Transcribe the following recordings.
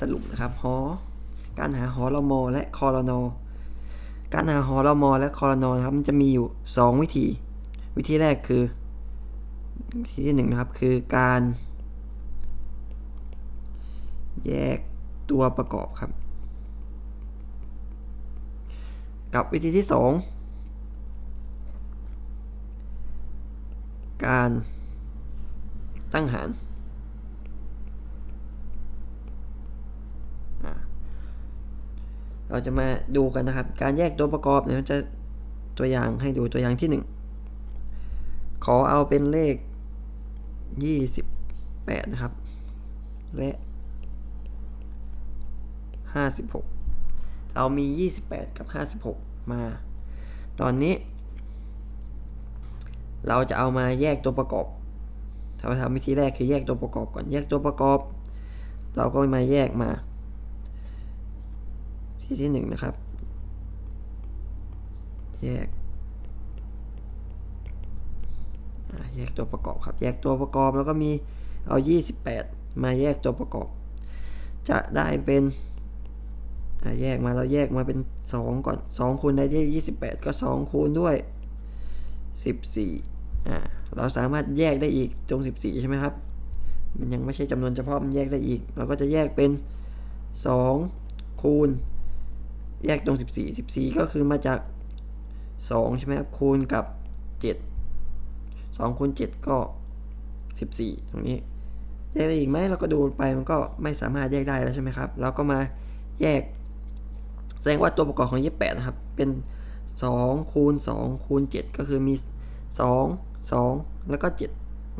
สรุปนะครับหอการหาหอรมอและคอรนอการหาหอรมอและคอรนอนะครับมันจะมีอยู่ 2 วิธี วิธีแรกคือ วิธีที่หนึ่งนะครับคือการ แยกตัวประกอบครับ กับวิธีที่ 2 การตั้งหารอ่า เราจะมาดูกันนะครับ การแยกตัวประกอบเนี่ยจะตัวอย่างให้ดูตัวอย่างที่ 1 ขอเอาเป็นเลข 28 นะครับ และ 56 เรามี 28 กับ 56 มา ตอนนี้ เราจะเอามาแยกตัวประกอบเราทำวิธีแรกคือแยกตัวประกอบก่อนแยกตัวประกอบ เราก็มาแยกมา ที่ที่หนึ่งนะครับ แยกแยกตัวประกอบครับ แยกตัวประกอบแล้วก็มีเอา 28 มาแยกตัวประกอบ จะได้เป็นแยกมาเราแยกมาเป็น 2 ก่อน 2คูณได้ที่28 ก็ 2 คูณด้วย 14อ่าเราสามารถแยกได้อีกตรง 14 ใช่ไหมครับ มันยังไม่ใช่จำนวนเฉพาะมันแยกได้อีก เราก็จะแยกเป็น 2 คูณ แยกตรง 14 14 ก็คือมาจาก 2 ใช่ไหมครับ คูณกับ 7 2คูณ7 ก็ 14 ตรงนี้ แยกได้อีกไหมเราก็ดูไปมันก็ไม่สามารถแยกได้แล้วใช่ไหมครับ เราก็มาแยก แสดงว่าตัวประกอบของ 28 นะครับ เป็น 2 คูณ 2 คูณ 7 ก็คือมี 2 2 แล้วก็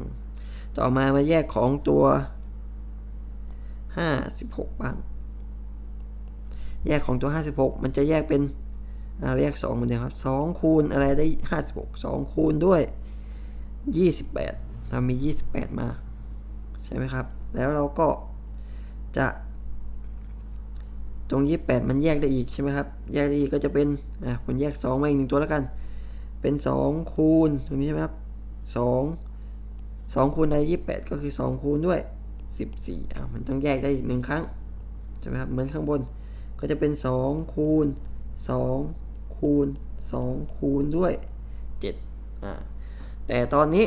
7 ต่อมามาแยกของตัว 56 บ้าง แยกของตัว 56 มันจะแยกเป็นอ่าแยก2เหมือนเดิมครับ2คูณอะไรได้ 56 2 คูณด้วย 28เรามี 28 มา ใช่ไหมครับ แล้วเราก็จะตรง 28 มันแยกได้อีกใช่ไหมครับ แยกได้อีกก็จะเป็นอะผมแยก2มาอีกหนึ่งตัวแล้วกัน เป็น 2 คูณตรงนี้ใช่ไหมครับ2 2คูณได้28 ก็คือ 2 คูณด้วย 14อะมันต้องแยกได้อีกหนึ่งครั้งใช่ไหมครับเหมือนข้างบน ก็จะเป็น 2 คูณ 2 คูณ 2 คูณด้วย7อ่าแต่ตอนนี้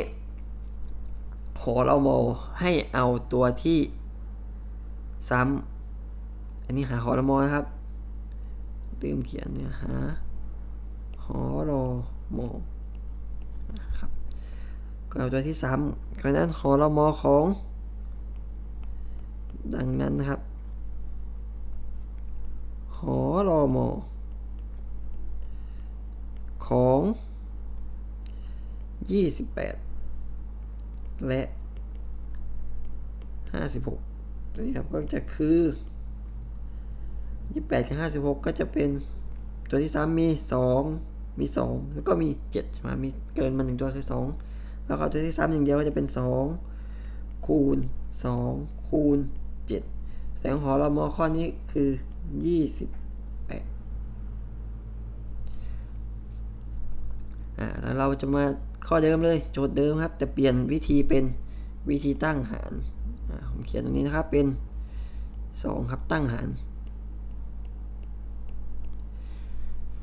ขอเราโมให้เอาตัวที่ซ้ำอันนี้หาหอรมอนะครับลืมเขียนเนี่ยหาหอรอมอนะครับก็เอาตัวที่ซ้ำเพราะนั้นหอรมอของ ดังนั้นนะครับ หอรอมอของ 28 และ 56ตัวนี้ครับก็จะคือ 28 กับ 56 ก็จะเป็นตัวที่ 3 มี 2 มี 2 แล้วก็มี7ใช่ไหมมีเกินมาหนึ่งตัวคือ 2 แล้วก็ตัวที่ 3 อย่างเดียวก็จะเป็น 2 คูณ 2 คูณ 7 แสงหอรมอข้อนี้คือ 28อ่าแล้วเราจะมาข้อเดิมเลย โจทย์เดิมครับแต่เปลี่ยนวิธีเป็นวิธีตั้งหารอ่าผมเขียนตรงนี้นะครับเป็น2ครับตั้งหาร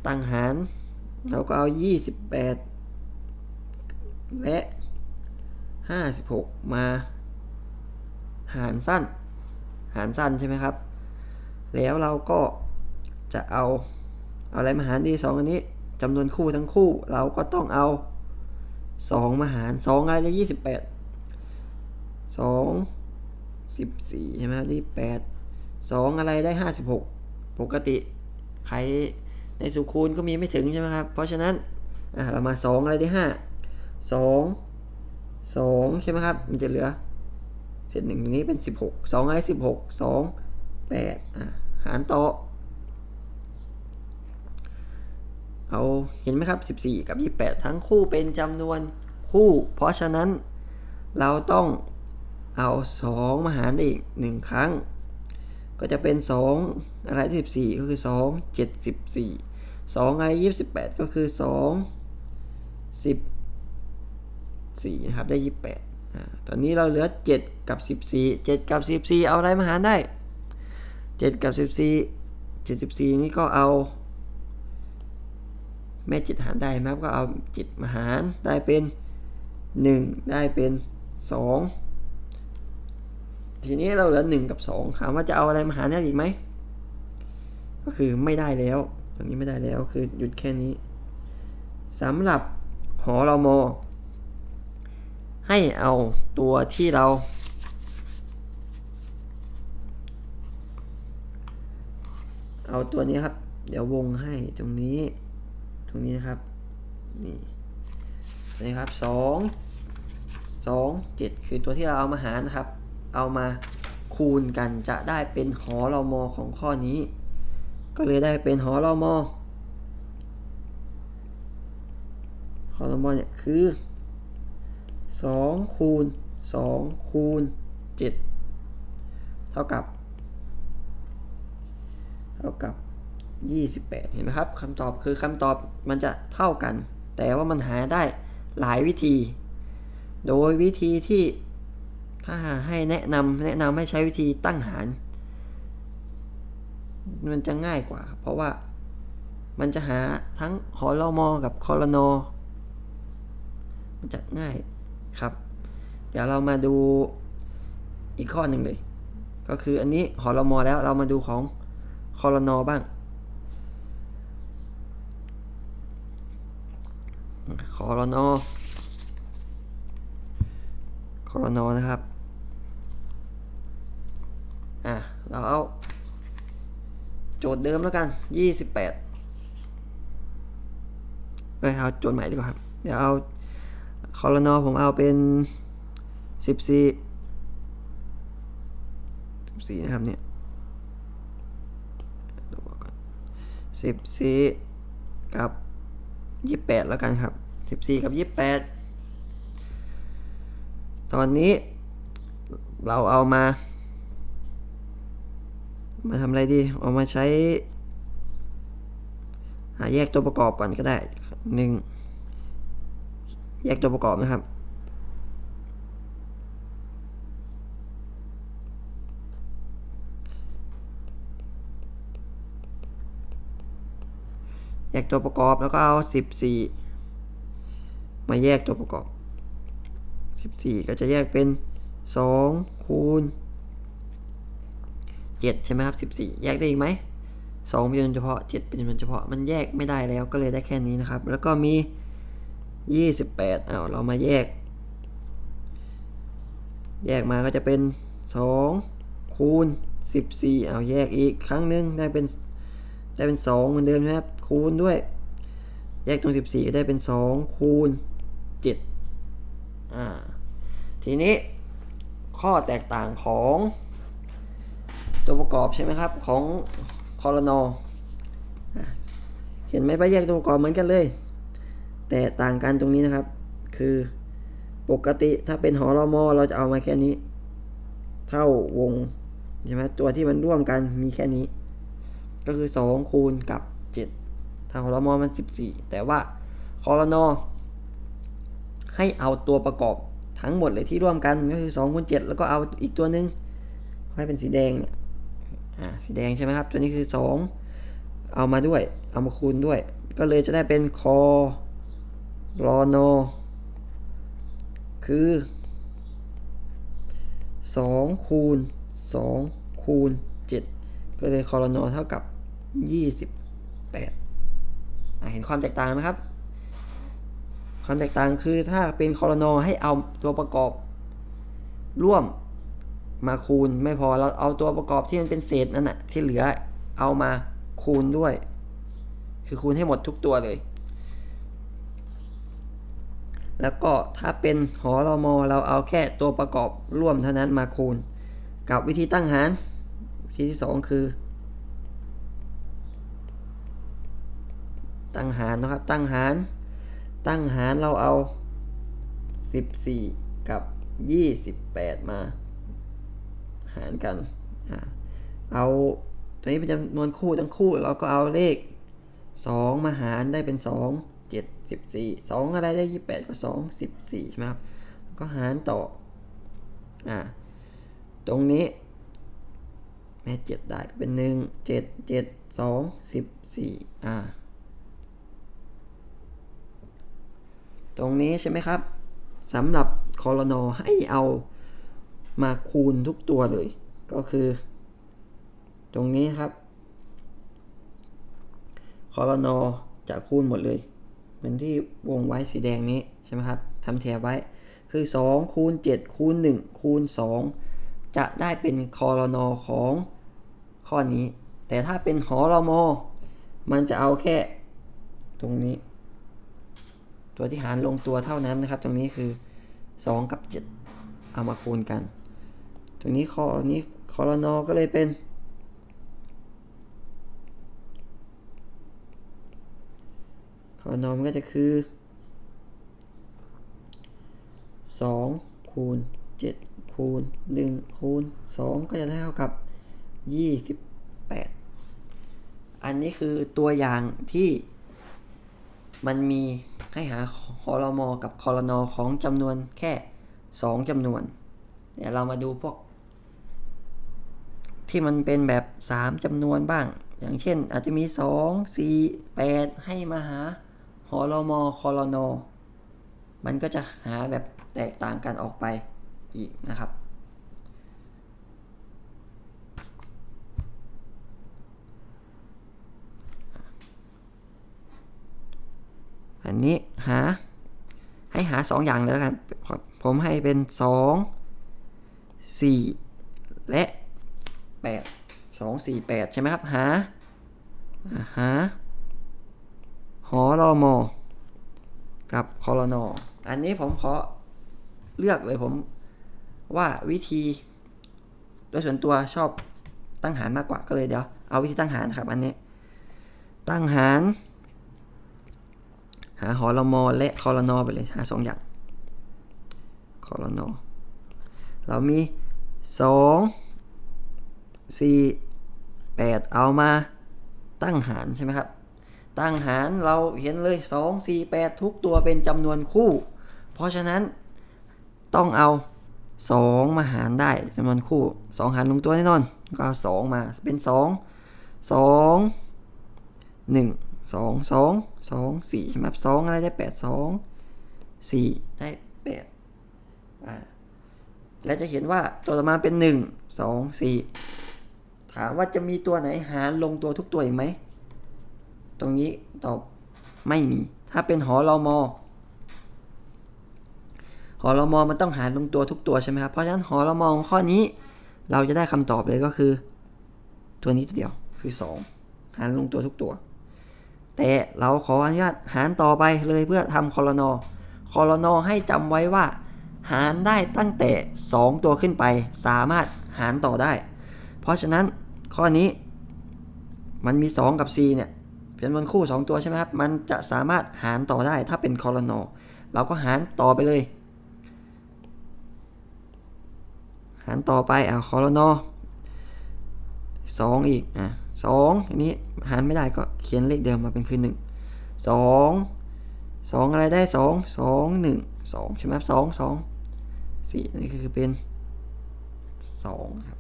ตั้งหาร เราก็เอา28และ56มา หารสั้น หารสั้นใช่ไหมครับ แล้วเราก็จะเอาเอาอะไรมาหารดี2อันนี้จำนวนคู่ทั้งคู่ เราก็ต้องเอา2มาหาร2อะไรได้28 2 14ใช่ไหมครับที่8 2อะไรได้56ปกติใครในสุคูณก็มีไม่ถึงใช่ไหมครับ เพราะฉะนั้นเรามา2อะไรได้5 2 2ใช่ไหมครับ มันจะเหลือ เศษหนึ่งตรงนี้เป็น16 2อะไร16 2 8อ่ะหารต่อ เอาเห็นไหมครับ 14 กับ 28 ทั้งคู่เป็นจำนวนคู่ เพราะฉะนั้นเราต้องเอา 2 มาหารได้อีก 1 ครั้ง ก็จะเป็น 2 อะไรที่14 ก็คือ 2 74 2อะไร28 ก็คือ 2 14นะครับได้ 28อ่าตอนนี้เราเหลือ 7 กับ 14 7 กับ 14 เอาอะไรมาหารได้ เจ็ดกับสิบสี่เจ็ดสิบสี่นี่ก็เอา แม่จ็ดหารได้ไหมครับก็เอาจ็ดมาหารได้เป็นหนึ่งได้เป็นสองทีนี้เราเหลือหนึ่งกับสองถามว่าจะเอาอะไรมาหารได้อีกไหม ก็คือไม่ได้แล้วตรงนี้ไม่ได้แล้วคือหยุดแค่นี้สำหรับหอเรามอให้เอาตัวที่เรา เอาตัวนี้ครับ เดี๋ยววงให้ตรงนี้ ตรงนี้นะครับ นี่นะครับสองสองเจ็ดคือตัวที่เราเอามาหารนะครับ เอามาคูณกันจะได้เป็นหอรมอของข้อนี้ ก็เลยได้เป็นหอรมอหอรมอเนี่ยคือสองคูณสองคูณเจ็ดเท่ากับ เท่ากับ 28 เห็นไหมครับคำตอบคือคำตอบมันจะเท่ากัน แต่ว่ามันหาได้หลายวิธี โดยวิธีที่ถ้าให้แนะนำแนะนำให้ใช้วิธีตั้งหาร มันจะง่ายกว่า เพราะว่ามันจะหาทั้งหอรมอกับคอรนอมันจะง่ายครับ เดี๋ยวเรามาดูอีกข้อหนึ่งเลย ก็คืออันนี้หอรมอแล้วเรามาดูของ คอรนอบ้าง คอรนอคอรนอนะครับ อะ เราเอา โจทย์เดิมแล้วกัน 28ไปเอาโจทย์ใหม่ดีกว่าครับ เดี๋ยวเอาคอรนอผมเอาเป็น 14 14 นะครับเนี่ย เราบอกก่อน สิบสี่กับยี่แปดแล้วกันครับสิบสี่กับยี่แปดตอนนี้เราเอามา มาทำอะไรดีเอามาใช้ หาแยกตัวประกอบก่อนก็ได้หนึ่งแยกตัวประกอบนะครับ กตัวประกอบแล้วก็เอา 14 มาแยกตัวประกอบ 14 ก็จะแยกเป็น 2 คูณ 7 ใช่ไหมครับ 14 แยกได้อีกไหม2เป็นจำนวนเฉพาะ 7 เป็นจำนวนเฉพาะ มันแยกไม่ได้แล้วก็เลยได้แค่นี้นะครับ แล้วก็มี 28เอาเรามาแยก แยกมาก็จะเป็น 2 คูณ 14 เอาแยกอีกครั้งหนึงได้เป็นได้เป็น 2 เหมือนเดิมนะครับ คูณด้วย แยกตรง 14 ได้เป็น 2 คูณ7อ่าทีนี้ข้อแตกต่างของตัวประกอบใช่ไหมครับ ของคอรนอเห็นไหมว่าแยกตัวประกอบเหมือนกันเลย แต่ต่างกันตรงนี้นะครับ คือปกติถ้าเป็นหอรมอเราจะเอามาแค่นี้ เท่าวงใช่ไหมตัวที่มันร่วมกันมีแค่นี้ ก็คือ 2 คูณกับ 7างคอรมอมัน 14 แต่ว่าคอรนอให้เอาตัวประกอบทั้งหมดเลยที่ร่วมกันก็คือ2คูณ7แล้วก็เอาอีกตัวหนึ่งให้เป็นสีแดงเนี่ยอ่าสีแดงใช่ไหมครับ ตัวนี้คือ 2 เอามาด้วย เอามาคูณด้วย ก็เลยจะได้เป็นคอรอนอคือ 2 คูณ 2 คูณ 7 ก็เลยคอรนอเท่ากับ 28 เห็นความแตกต่างไหมครับ ความแตกต่างคือถ้าเป็นคอรนอให้เอาตัวประกอบ ร่วมมาคูณไม่พอเราเอาตัวประกอบที่มันเป็นเศษนั่นแหะที่เหลือเอามาคูณด้วย คือคูณให้หมดทุกตัวเลย แล้วก็ถ้าเป็นหอรมอเราเอาแค่ตัวประกอบร่วมเท่านั้นมาคูณ กับวิธีตั้งหารวิธีที่สองคือ ตั้งหารนะครับ ตั้งหาร ตั้งหารเราเอา 14 กับ 28 มา หารกันอเอาตัวนี้เป็นจำนวนคู่ทั้งคู่เราก็เอาเลข 2 มาหารได้เป็น 2 7 14 2 อะไรได้ 28 ก็ 2 14 ใช่ไหมครับ ก็หารต่อ อ่า ตรงนี้ แม่เจ็ดได้ก็เป็นหนึ่งเจ็ดเจ็ดสองสิบสี่อ่า ตรงนี้ใช่ไหมครับสำหรับคอรนอให้เอามาคูณทุกตัวเลย ก็คือ ตรงนี้ครับคอรนอจะคูณหมดเลย เหมือนที่วงไว้สีแดงนี้ใช่ไหมครับทำแถบไว้คือ 2 คูณ 7 คูณ 1 คูณ 2 จะได้เป็นคอรนอของข้อนี้ แต่ถ้าเป็นหอรมอมันจะเอาแค่ตรงนี้ ตัวที่หารลงตัวเท่านั้นนะครับ ตรงนี้คือ 2 กับ 7 เอามาคูณกัน ตรงนี้ข้อนี้คอรนอก็เลยเป็น คอรนอมก็จะคือ2คูณ7คูณ1คูณ2 ก็จะเท่ากับ 28 อันนี้คือตัวอย่างที่มันมี ให้หาคอรมอกับคอรนอของจำนวนแค่ 2จำนวนเดี๋ยวเรามาดูพวก ที่มันเป็นแบบ 3จำนวนบ้าง อย่างเช่นอาจจะมี 2 4 8 ให้มาหาหอรมอคอรนอมันก็จะหาแบบแตกต่างกันออกไปอีกนะครับ นนี้หา ให้หา 2 อย่างเลยแล้วกัน ผมให้เป็น 2 4 และ 8 2 4 8 ใช่ไหมครับ หา หา หอรอมอกับคอรนออันนี้ผมขอเลือกเลยผมว่าวิธี โดยส่วนตัวชอบตั้งหารมากกว่าก็เลยเดี๋ยว เอาวิธีตั้งหารครับอันนี้ ตั้งหาร หาหอรมอและคอรนอไปเลย หาสองอย่างคอรนอเรามีสองสี่แปดเอามาตั้งหารใช่ไหมครับ ตั้งหารเราเห็นเลยสองสี่แปดทุกตัวเป็นจำนวนคู่ เพราะฉะนั้นต้องเอาสองมาหารได้จำนวนคู่สองหารลงตัวแน่นอน ก็เอาสองมาเป็นสองสองหนึ่ง สองสองสองสี่ใช่ไหมครับสองอะไรได้แปดสองสี่ได้แปดอ่าและจะเห็นว่าตัวต่อมาเป็นหนึ่งสองสี่ถามว่าจะมีตัวไหนหารลงตัวทุกตัวอีกไหม ตรงนี้ตอบไม่มี ถ้าเป็นหอรอมอหอรมอมันต้องหารลงตัวทุกตัวใช่ไหมครับ เพราะฉะนั้นหอรมอของข้อนี้ เราจะได้คำตอบเลยก็คือ ตัวนี้ตัวเดียวคือ 2 หารลงตัวทุกตัว แต่เราขออนุญาตหารต่อไปเลยเพื่อทำคอรนอคอรนอให้จำไว้ว่า หารได้ตั้งแต่ 2 ตัวขึ้นไป สามารถหารต่อได้ เพราะฉะนั้นข้อนี้มันมี 2 กับ 4 เนี่ยเป็นจำนคู่ 2 ตัวใช่ไหมครับ มันจะสามารถหารต่อได้ถ้าเป็นคอรนอเราก็หารต่อไปเลย หารต่อไปอ่าคอรนอสองอีกอะ สองอันนี้หารไม่ได้ก็เขียนเลขเดิมมาเป็นคือหนึ่งสองสองอะไรได้สองสองหนึ่งสองใช่ไหมครับสองสองสี่นี่คือเป็นสองครับ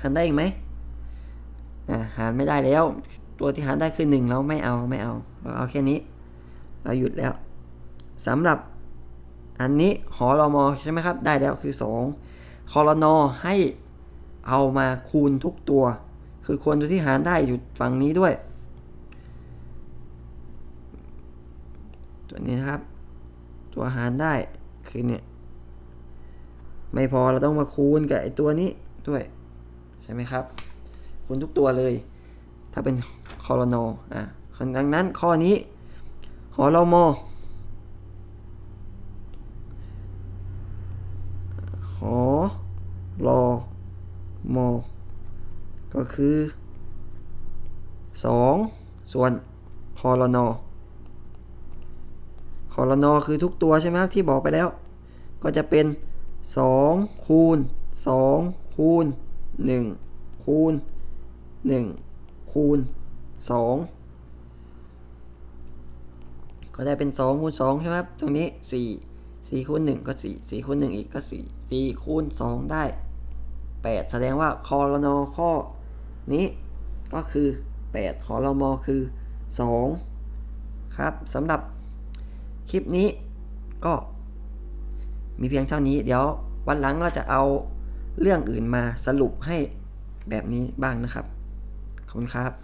หารได้อีกไหมอ่าหารไม่ได้แล้ว ตัวที่หารได้คือหนึ่งเราไม่เอาไม่เอาเราเอาแค่นี้ เราหยุดแล้วสำหรับอันนี้หอรอมอใช่ไหมครับ ได้แล้วคือ 2คอรนอให้ เอามาคูณทุกตัว คือควรตัวที่หารได้อยู่ฝั่งนี้ด้วย ตัวนี้นะครับ ตัวหารได้คือเนี่ยไม่พอเราต้องมาคูณกับไอตัวนี้ด้วย ใช่ไหมครับ คูณทุกตัวเลย ถ้าเป็นคอรนอะดังนั้นข้อนี้หอรอมอหอรอ มก็คือ 2 ส่วนคอรนอคอรนอคือทุกตัวใช่ไหมครับที่บอกไปแล้ว ก็จะเป็น 2 คูณ 2 คูณ 1 คูณ 1 คูณ 2 ก็ได้เป็น 2 คูณ 2 ใช่ไหมครับ ตรงนี้ 4 4คูณ 1 ก็ 4 4คูณ 1 อีกก็ 4 4คูณ 2 ได้ 8 แสดงว่าคอรนอข้อนี้ก็คือ 8 หอรมอคือ 2 ครับสำหรับคลิปนี้ก็มีเพียงเท่านี้ เดี๋ยววันหลังเราจะเอาเรื่องอื่นมาสรุปให้แบบนี้บ้างนะครับ ขอบคุณครับ